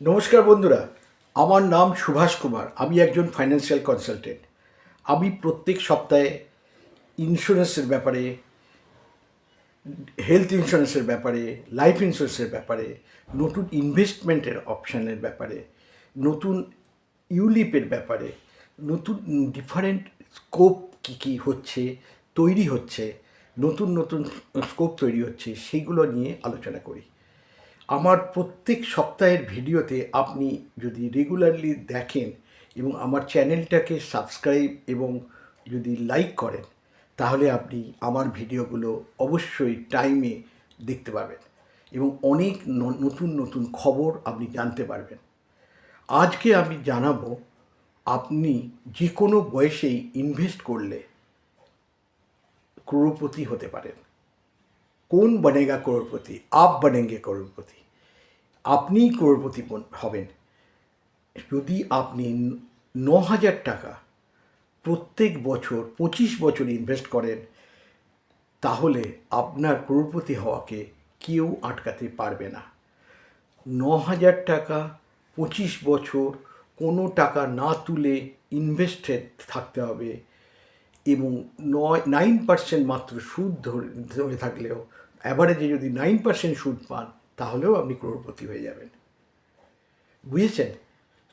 নমস্কার বন্ধুরা, আমার নাম সুভাষ কুমার। আমি একজন ফাইন্যান্সিয়াল কনসালটেন্ট আমি প্রত্যেক সপ্তাহে ইন্স্যুরেন্সের ব্যাপারে হেলথ ইন্স্যুরেন্সের ব্যাপারে লাইফ ইন্স্যুরেন্সের ব্যাপারে, নতুন ইনভেস্টমেন্টের অপশানের ব্যাপারে, নতুন ইউলিপের ব্যাপারে, নতুন ডিফারেন্ট স্কোপ কী কী হচ্ছে, তৈরি হচ্ছে, নতুন নতুন স্কোপ তৈরি হচ্ছে সেইগুলো নিয়ে আলোচনা করি। আমার প্রত্যেক সপ্তাহের ভিডিওতে আপনি যদি রেগুলারলি দেখেন এবং আমার চ্যানেলটাকে সাবস্ক্রাইব এবং যদি লাইক করেন, তাহলে আপনি আমার ভিডিওগুলো অবশ্যই টাইমে দেখতে পাবেন এবং অনেক নতুন নতুন খবর আপনি জানতে পারবেন। আজকে আমি জানাব, আপনি যে কোনো বয়সেই ইনভেস্ট করলে ক্রোড়পতি হতে পারেন। কোন বনেগা করোড়পতি? আপ বনেঙ্গে করোড়পতি। আপনিই করোড়পতি হবেন। যদি আপনি ন- হাজার টাকা প্রত্যেক বছর পঁচিশ বছর ইনভেস্ট করেন, তাহলে আপনার করোড়পতি হওয়াকে কেউ আটকাতে পারবে না। ন হাজার টাকা পঁচিশ বছর কোনো টাকা না তুলে ইনভেস্টেড থাকতে হবে। এবং নয় নাইন পার্সেন্ট মাত্র সুদ ধরে ধরে থাকলেও অ্যাভারেজে যদি নাইন পার্সেন্ট সুদ পান, তাহলেও আপনি করোড়পতি হয়ে যাবেন। বুঝেছেন?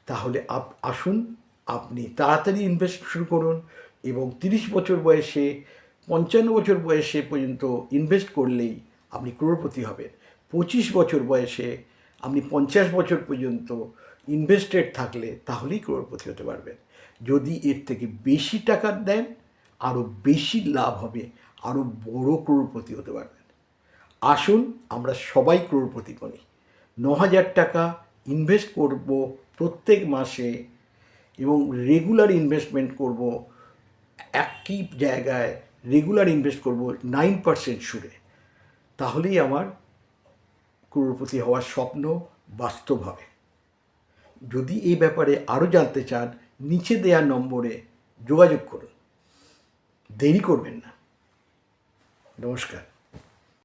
তাহলে আপ, আসুন, আপনি তাড়াতাড়ি ইনভেস্ট শুরু করুন এবং তিরিশ বছর বয়সে, পঞ্চান্ন বছর বয়সে পর্যন্ত ইনভেস্ট করলেই আপনি ক্রোড়পতি হবেন। পঁচিশ বছর বয়সে আপনি পঞ্চাশ বছর পর্যন্ত ইনভেস্টেড থাকলে তাহলেই ক্রোড়পতি হতে পারবেন। যদি এর থেকে বেশি টাকা দেন আরও বেশি লাভ হবে আরও বড় ক্রোড়পতি হতে পারবেন। আসুন আমরা সবাই ক্রোড়পতি বনি ন হাজার টাকা ইনভেস্ট করব প্রত্যেক মাসে এবং রেগুলার ইনভেস্টমেন্ট করব, একই জায়গায় রেগুলার ইনভেস্ট করব নাইন পার্সেন্ট সুরে তাহলেই আমার ক্রোড়পতি হওয়ার স্বপ্ন বাস্তব হবে। যদি এই ব্যাপারে আরও জানতে চান, নিচে দেওয়া নম্বরে যোগাযোগ করুন। দেরি করবেন না। নমস্কার।